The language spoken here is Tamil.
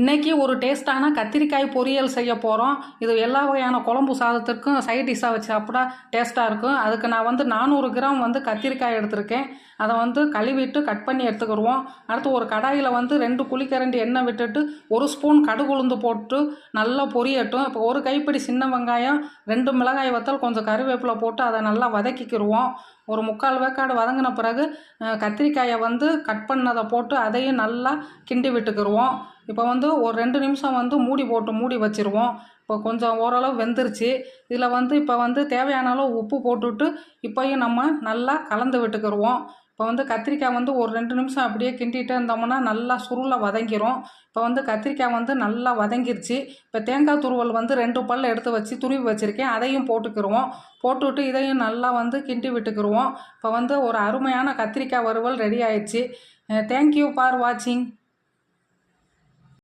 இன்றைக்கி ஒரு டேஸ்ட்டான கத்திரிக்காய் பொரியல் செய்ய போகிறோம் இது எல்லா வகையான குழம்பு சாதத்திற்கும் சைட் டிஷ்ஷாக வச்சு சாப்பிட்டா டேஸ்ட்டாக இருக்கும். அதுக்கு நான் வந்து நானூறு கிராம் வந்து கத்திரிக்காய் எடுத்திருக்கேன். அதை வந்து கழுவிட்டு கட் பண்ணி எடுத்துக்கிடுவோம். அடுத்து ஒரு கடாயில் வந்து ரெண்டு குழிக்கரண்டி எண்ணெய் விட்டுட்டு ஒரு ஸ்பூன் கடுகு உளுந்து போட்டு நல்லா பொரியட்டும். இப்போ ஒரு கைப்பிடி சின்ன வெங்காயம் ரெண்டு மிளகாய் வத்தல் கொஞ்சம் கருவேப்பிலை போட்டு அதை நல்லா வதக்கிக்கிடுவோம். ஒரு முக்கால் வேக்காடு வதங்கின பிறகு கத்திரிக்காயை வந்து கட் பண்ணதை போட்டு அதையும் நல்லா கிண்டி விட்டுக்கிடுவோம் இப்போ வந்து ஒரு ரெண்டு நிமிஷம் வந்து மூடி போட்டு மூடி வச்சிருவோம். இப்போ கொஞ்சம் ஓரளவு வெந்துருச்சு. இதில் வந்து இப்போ வந்து தேவையான அளவு உப்பு போட்டுவிட்டு இப்போயும் நம்ம நல்லா கலந்து விட்டுக்கிடுவோம் இப்போ வந்து கத்திரிக்காய் வந்து ஒரு ரெண்டு நிமிஷம் அப்படியே கிண்டிகிட்டே இருந்தோம்னா நல்லா சுருளை வதங்கிரும். இப்போ வந்து கத்திரிக்காய் வந்து நல்லா வதங்கிருச்சு. இப்போ தேங்காய் துருவல் வந்து ரெண்டு பல் எடுத்து வச்சு துருவி வச்சுருக்கேன். அதையும் போட்டுக்கிருவோம். போட்டுவிட்டு இதையும் நல்லா வந்து கிண்டி விட்டுக்கிருவோம். இப்போ வந்து ஒரு அருமையான கத்திரிக்காய் வறுவல் ரெடி ஆயிடுச்சு. தேங்க்யூ ஃபார் வாட்சிங்